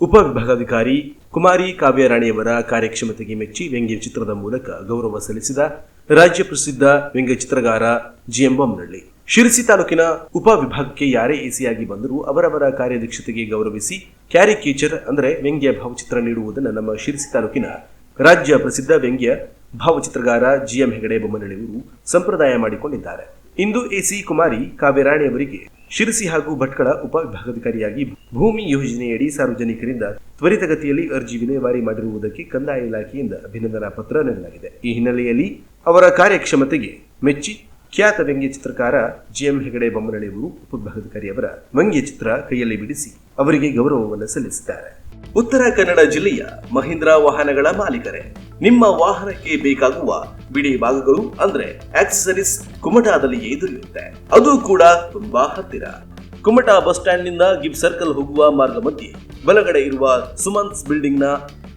ಉಪವಿಭಾಗಾಧಿಕಾರಿ ಕುಮಾರಿ ಕಾವ್ಯರಾಣಿಯವರ ಕಾರ್ಯಕ್ಷಮತೆಗೆ ಮೆಚ್ಚಿ ವ್ಯಂಗ್ಯ ಚಿತ್ರದ ಮೂಲಕ ಗೌರವ ಸಲ್ಲಿಸಿದ ರಾಜ್ಯ ಪ್ರಸಿದ್ಧ ವ್ಯಂಗ್ಯ ಚಿತ್ರಗಾರ ಬೊಮ್ಮನಹಳ್ಳಿ ಶಿರಸಿ ತಾಲೂಕಿನ ಉಪವಿಭಾಗಕ್ಕೆ ಯಾರೇ ಎಸಿಯಾಗಿ ಬಂದರೂ ಅವರವರ ಕಾರ್ಯದಕ್ಷತೆಗೆ ಗೌರವಿಸಿ ಕ್ಯಾರಿಕೇಚರ್ ಅಂದರೆ ವ್ಯಂಗ್ಯ ಭಾವಚಿತ್ರ ನೀಡುವುದನ್ನು ನಮ್ಮ ಶಿರಸಿ ತಾಲೂಕಿನ ರಾಜ್ಯ ಪ್ರಸಿದ್ಧ ವ್ಯಂಗ್ಯ ಭಾವಚಿತ್ರಗಾರ ಜಿಎಂ ಹೆಗಡೆ ಬೊಮ್ಮನಹಳ್ಳಿಯವರು ಸಂಪ್ರದಾಯ ಮಾಡಿಕೊಂಡಿದ್ದಾರೆ. ಇಂದು ಎಸಿ ಕುಮಾರಿ ಕಾವ್ಯರಾಣಿ ಅವರಿಗೆ ಶಿರಸಿ ಹಾಗೂ ಭಟ್ಕಳ ಉಪವಿಭಾಗಾಧಿಕಾರಿಯಾಗಿ ಭೂಮಿ ಯೋಜನೆಯಡಿ ಸಾರ್ವಜನಿಕರಿಂದ ತ್ವರಿತಗತಿಯಲ್ಲಿ ಅರ್ಜಿ ವಿಲೇವಾರಿ ಮಾಡಿರುವುದಕ್ಕೆ ಕಂದಾಯ ಇಲಾಖೆಯಿಂದ ಅಭಿನಂದನಾ ಪತ್ರ ನೀಡಲಾಗಿದೆ. ಈ ಹಿನ್ನೆಲೆಯಲ್ಲಿ ಅವರ ಕಾರ್ಯಕ್ಷಮತೆಗೆ ಮೆಚ್ಚಿ ಖ್ಯಾತ ವ್ಯಂಗ್ಯ ಚಿತ್ರಕಾರ ಜಿಎಂ ಹೆಗಡೆ ಬೊಮ್ಮನಹಳ್ಳಿಯವರು ಉಪವಿಭಾಗಾಧಿಕಾರಿಯವರ ವ್ಯಂಗ್ಯ ಚಿತ್ರ ಕೈಯಲ್ಲಿ ಬಿಡಿಸಿ ಅವರಿಗೆ ಗೌರವವನ್ನು ಸಲ್ಲಿಸಿದ್ದಾರೆ. ಉತ್ತರ ಕನ್ನಡ ಜಿಲ್ಲೆಯ ಮಹೀಂದ್ರ ವಾಹನಗಳ ಮಾಲೀಕರೇ ನಿಮ್ಮ ವಾಹನಕ್ಕೆ ಬೇಕಾಗುವ ಬಿಡಿ ಭಾಗಗಳು ಅಂದ್ರೆ ಆಕ್ಸೆಸರೀಸ್ ಕುಮಟಾದಲ್ಲಿಯೇ ದೊರೆಯುತ್ತೆ ಅದು ಕೂಡ ತುಂಬಾ ಹತ್ತಿರ. ಕುಮಟಾ ಬಸ್ ಸ್ಟ್ಯಾಂಡ್ನಿಂದ ಗಿಬ್ ಸರ್ಕಲ್ ಹೋಗುವ ಮಾರ್ಗ ಮಧ್ಯೆ ಬಲಗಡೆ ಇರುವ ಸುಮನ್ಸ್ ಬಿಲ್ಡಿಂಗ್ನ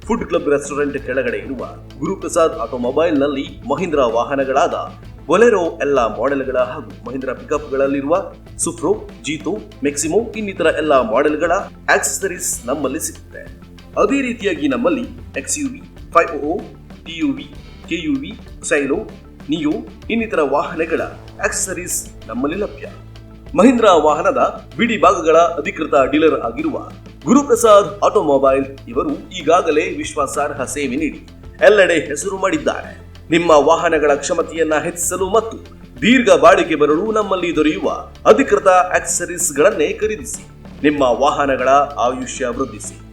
ಫುಡ್ ಕ್ಲಬ್ ರೆಸ್ಟೋರೆಂಟ್ ಕೆಳಗಡೆ ಇರುವ ಗುರುಪ್ರಸಾದ್ ಆಟೋಮೊಬೈಲ್ನಲ್ಲಿ ಮಹೀಂದ್ರ ವಾಹನಗಳಾದ ಬೊಲೆರೋ ಎಲ್ಲ ಮಾಡೆಲ್ಗಳ ಹಾಗೂ ಮಹೀಂದ್ರ ಪಿಕಪ್ಗಳಲ್ಲಿರುವ ಸುಫ್ರೋ ಜೀತೋ, ಮೆಕ್ಸಿಮೋ ಇನ್ನಿತರ ಎಲ್ಲ ಮಾಡೆಲ್ಗಳ ಆಕ್ಸೆಸರೀಸ್ ನಮ್ಮಲ್ಲಿ ಸಿಗುತ್ತೆ. ಅದೇ ರೀತಿಯಾಗಿ ನಮ್ಮಲ್ಲಿ XUV five O TUV KUV, Xylo, Neo, ಇನ್ನಿತರ ವಾಹನಗಳ ಆಕ್ಸೆಸರೀಸ್ ನಮ್ಮಲ್ಲಿ ಲಭ್ಯ. ಮಹೀಂದ್ರ ವಾಹನದ ಬಿಡಿ ಭಾಗಗಳ ಅಧಿಕೃತ ಡೀಲರ್ ಆಗಿರುವ ಗುರುಪ್ರಸಾದ್ ಆಟೋಮೊಬೈಲ್ ಇವರು ಈಗಾಗಲೇ ವಿಶ್ವಾಸಾರ್ಹ ಸೇವೆ ನೀಡಿ ಎಲ್ಲೆಡೆ ಹೆಸರು ಮಾಡಿದ್ದಾರೆ. ನಿಮ್ಮ ವಾಹನಗಳ ಕ್ಷಮತೆಯನ್ನ ಹೆಚ್ಚಿಸಲು ಮತ್ತು ದೀರ್ಘ ಬಾಳಿಕೆ ಬರಲು ನಮ್ಮಲ್ಲಿ ದೊರೆಯುವ ಅಧಿಕೃತ ಆಕ್ಸೆಸರೀಸ್ಗಳನ್ನೇ ಖರೀದಿಸಿ. ನಿಮ್ಮ ವಾಹನಗಳ ಆಯುಷ್ಯ ವೃದ್ಧಿಸಿ.